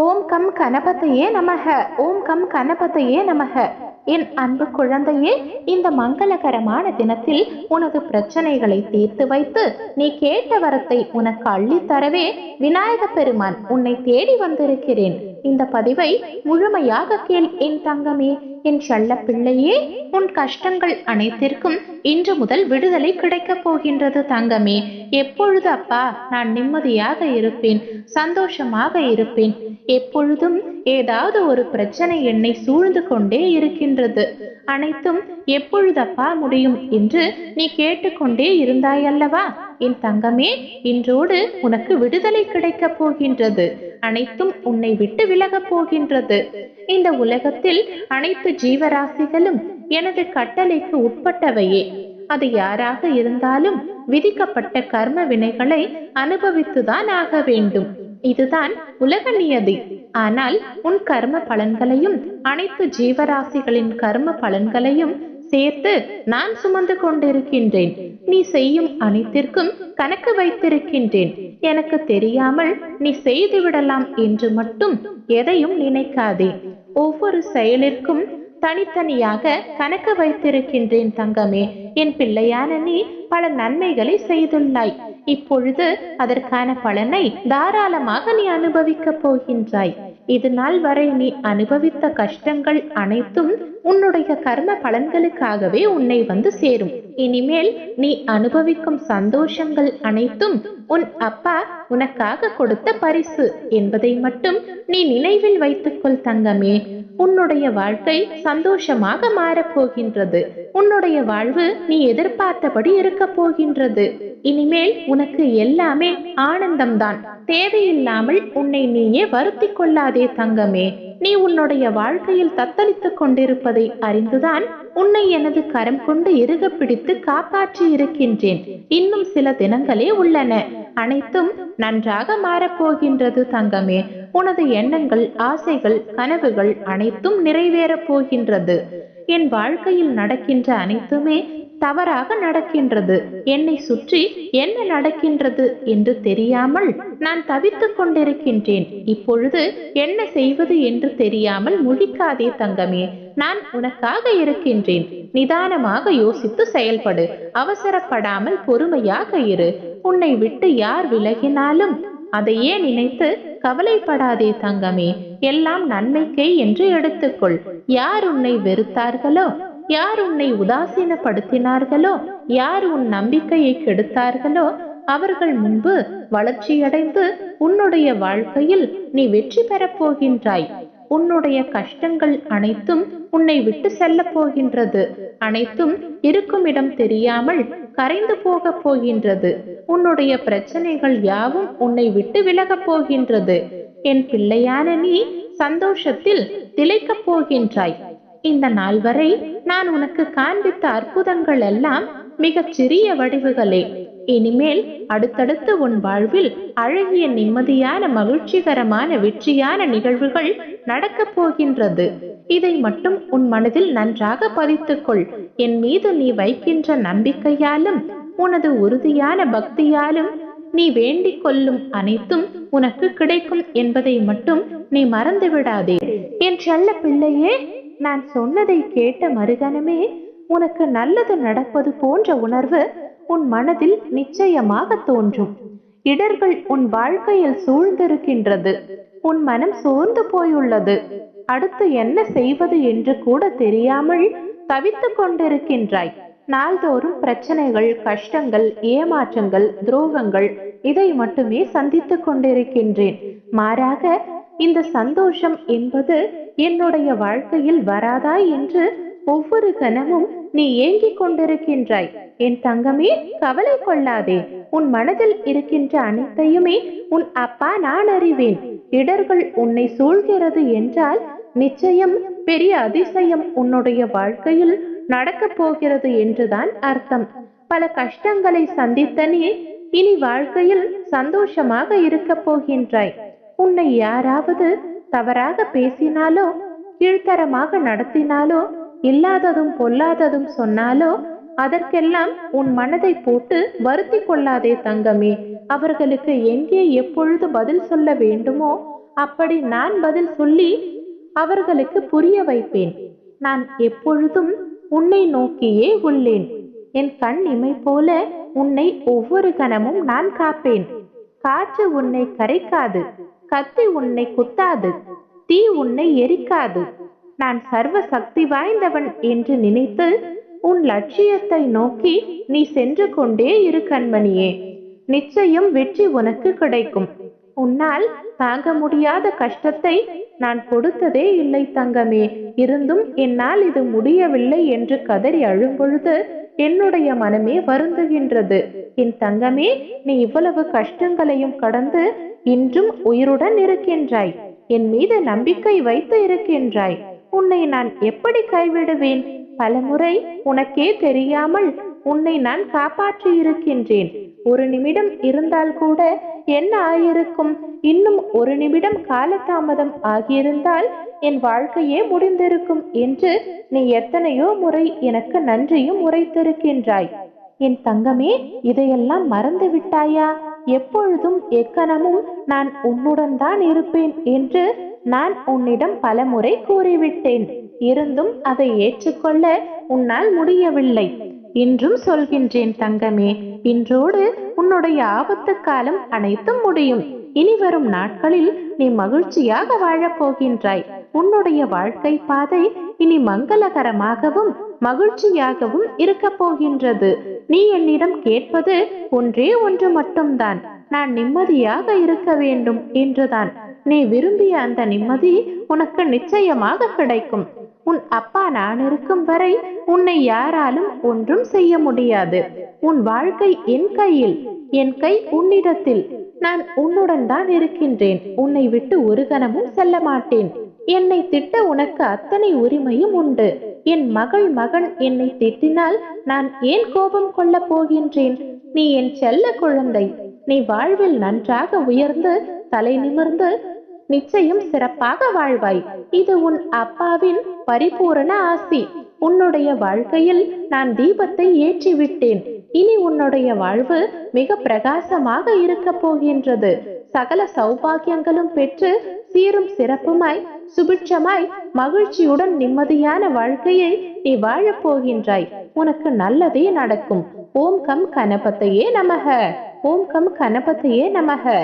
ஓம் come கணபதையே நமக ஓம் come கணபதையே நமக. என் அன்பு குழந்தையே இந்த மங்களகரமான தினத்தில் உனது பிரச்சனைகளை தீர்த்து வைத்து நீ கேட்ட வரத்தை உனக்கு அள்ளித் தரவே விநாயக பெருமான் உன்னை தேடி வந்திருக்கிறேன். இந்த பதிவை முழுமையாக கேள் என் தங்கமே என் செல்ல பிள்ளையே உன் கஷ்டங்கள் அனைத்திற்கும் இன்று முதல் விடுதலை கிடைக்கப் போகின்றது தங்கமே. எப்பொழுது அப்பா நான் நிம்மதியாக இருப்பேன் சந்தோஷமாக இருப்பேன். எப்பொழுதும் ஏதாவது ஒரு பிரச்சனை என்னை சூழ்ந்து கொண்டே இருக்கின்றது. அனைத்தும் எப்பொழுதப்பா முடியும் என்று நீ கேட்டுக்கொண்டே இருந்தாயல்லவா? என் தங்கமே இன்றோடு உனக்கு விடுதலை கிடைக்கப் போகின்றது. அனைத்தும் உன்னை விட்டு விலகப் போகின்றது. இந்த உலகத்தில் அனைத்து ஜீவராசிகளும் எனது கட்டளைக்கு உட்பட்டவையே. அது யாராக இருந்தாலும் விதிக்கப்பட்ட கர்ம வினைகளை அனுபவித்துதான் ஆக வேண்டும். இதுதான் உலக நியதி. ஆனால் உன் கர்ம பலன்களையும் அனைத்து ஜீவராசிகளின் கர்ம பலன்களையும் சேர்த்து நான் சுமந்து கொண்டிருக்கின்றேன். நீ செய்யும் அனைத்திற்கும் கணக்கு வைத்திருக்கின்றேன். எனக்கு தெரியாமல் நீ செய்து விடலாம் என்று மட்டும் எதையும் நினைக்காதே. ஒவ்வொரு செயலிற்கும் தனித்தனியாக கணக்கு வைத்திருக்கின்றேன் தங்கமே. என் பிள்ளையான நீ பல நன்மைகளை செய்துள்ளாய். இப்பொழுது அதற்கான பலனை தாராளமாக நீ அனுபவிக்கப் போகின்றாய். இது நாள் வரை நீ அனுபவித்த கஷ்டங்கள் அனைத்தும் உன்னுடைய கர்ம பலன்களுக்காகவே உன்னை வந்து சேரும். இனிமேல் நீ அனுபவிக்கும் சந்தோஷங்கள் அனைத்தும் உன் அப்பா உனக்காக கொடுத்த பரிசு என்பதை மட்டும் நீ நினைவில் வைத்துக்கொள் தங்கமே. உன்னுடைய வாழ்க்கை சந்தோஷமாக மாறப்போகின்றது. உன்னுடைய வாழ்வு நீ எதிர்பார்த்தபடி இருக்க போகின்றது. இனிமேல் உனக்கு எல்லாமே ஆனந்தம்தான். தேவையில்லாமல் உன்னை நீயே வருத்தி கொள்ளாதே தங்கமே. நீ உன்னுடைய வாழ்க்கையில் தத்தளித்துக் கொண்டிருப்பது அறிந்துதான் உன்னை எனது கரம் கொண்டு இறுக பிடித்து காப்பாற்றி இருக்கின்றேன் இன்னும் சில தினங்களே உள்ளன. அனைத்தும் நன்றாக மாறப்போகின்றது தங்கமே. உனது எண்ணங்கள் ஆசைகள் கனவுகள் அனைத்தும் நிறைவேறப் போகின்றது. என் வாழ்க்கையில் நடக்கின்ற அனைத்துமே தவறாக நடக்கின்றது. என்னை சுற்றி என்ன நடக்கின்றது என்று தெரியாமல் நான் தவித்துக் கொண்டிருக்கின்றேன். இப்பொழுது என்ன செய்வது என்று தெரியாமல் முழிக்காதே தங்கமே நான் உனக்காக இருக்கின்றேன். நிதானமாக யோசித்து செயல்படு. அவசரப்படாமல் பொறுமையாக இரு. உன்னை விட்டு யார் விலகினாலும் அதையே நினைத்து கவலைப்படாதே தங்கமே. எல்லாம் நன்மைக்கே என்று எடுத்துக்கொள். யார் உன்னை வெறுத்தார்களோ யார் உன்னை உதாசீனப்படுத்தினார்களோ யார் உன் நம்பிக்கையை கெடுத்தார்களோ அவர்கள் முன்பு வளர்ச்சியடைந்து உன்னுடைய வாழ்க்கையில் நீ வெற்றி பெறப் போகின்றாய். உன்னுடைய கஷ்டங்கள் அனைத்தும் உன்னை விட்டு செல்ல போகின்றது. அனைத்தும் இருக்கும் இடம் தெரியாமல் கரைந்து போக போகின்றது. உன்னுடைய பிரச்சனைகள் யாவும் உன்னை விட்டு விலகப் போகின்றது. என் பிள்ளையான நீ சந்தோஷத்தில் திளைக்கப் போகின்றாய். இந்த நாள் வரை நான் உனக்கு காண்பித்த அற்புதங்கள் எல்லாம் மிகச் சிறிய வடிவுகளே. இனிமேல் அடுத்தடுத்து உன் வாழ்வில் அழகிய நிம்மதியான மகிழ்ச்சிகரமான வெற்றியான நிகழ்வுகள் நடக்கப் போகின்றது. இதை மட்டும் உன் மனதில் நன்றாக பதித்துக்கொள். என் மீது நீ வைக்கின்ற நம்பிக்கையாலும் உனது உறுதியான பக்தியாலும் நீ வேண்டிக் கொள்ளும் அனைத்தும் உனக்கு கிடைக்கும் என்பதை மட்டும் நீ மறந்துவிடாதே. என் செல்ல பிள்ளையே நான் சொன்னதை கேட்ட மறுகணமே உனக்கு நல்லது நடப்பது போன்ற உணர்வு உன் மனதில் நிச்சயமாக தோன்றும். இடர்கள் உன் வாழ்க்கையில் சூழ்ந்திருக்கின்றது. உன் மனம் சோர்ந்து போயுள்ளது. அடுத்து என்ன செய்வது என்று கூட தெரியாமல் தவித்துக் கொண்டிருக்கின்றாய். நாள்தோறும் பிரச்சனைகள் கஷ்டங்கள் ஏமாற்றங்கள் துரோகங்கள் இதை மட்டுமே சந்தித்துக் கொண்டிருக்கின்றேன். மாறாக இந்த சந்தோஷம் என்பது என்னுடைய வாழ்க்கையில் வராதா என்று ஒவ்வொரு கணமும் நீ ஏங்கிக் கொண்டிருக்கின்றாய். என் தங்கமே கவலை கொள்ளாதே. உன் மனதில் இருக்கின்ற அனைத்தையுமே உன் அப்பா நான் அறிவேன். இடர்கள் உன்னை சூழ்கிறது என்றால் நிச்சயம் பெரிய அதிசயம் உன்னுடைய வாழ்க்கையில் நடக்கப் போகிறது என்றுதான் அர்த்தம். பல கஷ்டங்களை சந்தித்த நீ இனி வாழ்க்கையில் சந்தோஷமாக இருக்கப் போகின்றாய். உன்னை யாராவது தவறாக பேசினாலோ கீழ்த்தரமாக நடத்தினாலோ இல்லாததும் பொல்லாததும் சொன்னாலோ அதற்கெல்லாம் உன் மனதை போட்டு வருத்தி கொள்ளாதே தங்கமே. அவர்களுக்கு எங்கே எப்பொழுது பதில் சொல்ல வேண்டுமோ அப்படி நான் பதில் சொல்லி அவர்களுக்கு புரிய வைப்பேன். நான் எப்பொழுதும் உன்னை நோக்கியே உள்ளேன். என் கண் இமை போல உன்னை ஒவ்வொரு கணமும் நான் காப்பேன். காற்று உன்னை கரைக்காது. கத்தி உன்னை குத்தாது தீ உன்னை எரிக்காது. நான் சர்வ சக்தி வாய்ந்தவன் என்று நினைத்து உன் லட்சியத்தை நோக்கி நீ சென்று கொண்டே இரு கண்மணியே. நிச்சயம் வெற்றி உனக்கு கிடைக்கும். உன்னால் தாங்க முடியாத கஷ்டத்தை நான் கொடுத்ததே இல்லை தங்கமே. இருந்தும் என்னால் இது முடியவில்லை என்று கதறி அழும்பொழுது என்னுடைய மனமே வருந்துகின்றது. என் தங்கமே நீ இவ்வளவு கஷ்டங்களையும் கடந்து இன்றும் உயிருடன் இருக்கின்றாய். என் மீது நம்பிக்கை வைத்து இருக்கின்றாய். உன்னை நான் எப்படி கைவிடுவேன்? பலமுறை உனக்கே தெரியாமல் உன்னை நான் காப்பாற்றி இருக்கின்றேன் ஒரு நிமிடம் இருந்தால் கூட என்ன ஆயிருக்கும்? இன்னும் ஒரு நிமிடம் காலதாமதம் ஆகியிருந்தால் என் வாழ்க்கையே முடிந்திருக்கும் என்று நீ எத்தனையோ முறை எனக்கு நன்றியும் உரைத்திருக்கின்றாய். என் தங்கமே இதையெல்லாம் மறந்து விட்டாயா? எப்பொழுதும் எக்கணமும் நான் உன்னுடன் தான் இருப்பேன் என்று நான் உன்னிடம் பலமுறை கூறிவிட்டேன். இருந்தும் அதை ஏற்றுக்கொள்ள உன்னால் முடியவில்லை. இன்றும் சொல்கின்றேன் தங்கமே இன்றோடு உன்னுடைய ஆபத்து காலம் அனைத்தும் முடியும். இனி வரும் நாட்களில் நீ மகிழ்ச்சியாக வாழப் போகின்றாய். உன்னுடைய வாழ்க்கை பாதை இனி மங்களகரமாகவும் மகிழ்ச்சியாகவும் இருக்கப் போகின்றது. நீ என்னிடம் கேட்பது ஒன்றே ஒன்று மட்டும்தான். நான் நிம்மதியாக இருக்க வேண்டும் என்றுதான். நீ விரும்பிய அந்த நிம்மதி உனக்கு நிச்சயமாக கிடைக்கும். உன் அப்பா நான் இருக்கும் வரை உன்னை யாராலும் ஒன்றும் செய்ய முடியாது. உன் வாழ்க்கை என் கையில் என் கை உன்னிடத்தில். நான் உன்னுடன் தான் இருக்கின்றேன். உன்னை விட்டு ஒரு கணமும் செல்ல மாட்டேன். என்னை திட்ட உனக்கு அத்தனை உரிமையும் உண்டு. என் மகள் மகன் என்னை திட்டினால் நான் ஏன் கோபம் கொள்ளப் போகின்றேன்? நீ என் செல்ல குழந்தை. நீ வாழ்வில் நன்றாக உயர்ந்து தலை நிமிர்ந்து நிச்சயம் சிறப்பாக வாழ்வாய். இது உன் அப்பாவின் பரிபூரண ஆசி. உன்னுடைய வாழ்க்கையில் நான் தீபத்தை ஏற்றி விட்டேன் இனி உன்னுடைய வாழ்வு மிக பிரகாசமாக இருக்க போகின்றது. சகல சௌபாகியங்களும் பெற்று சீரும் சிறப்புமாய் சுபிட்சமாய் மகிழ்ச்சியுடன் நிம்மதியான வாழ்க்கையை நீ வாழப் போகின்றாய். உனக்கு நல்லதே நடக்கும். ஓம் கம் கணபத்தையே நமக. ஓம் கம் கணபத்தையே நமக.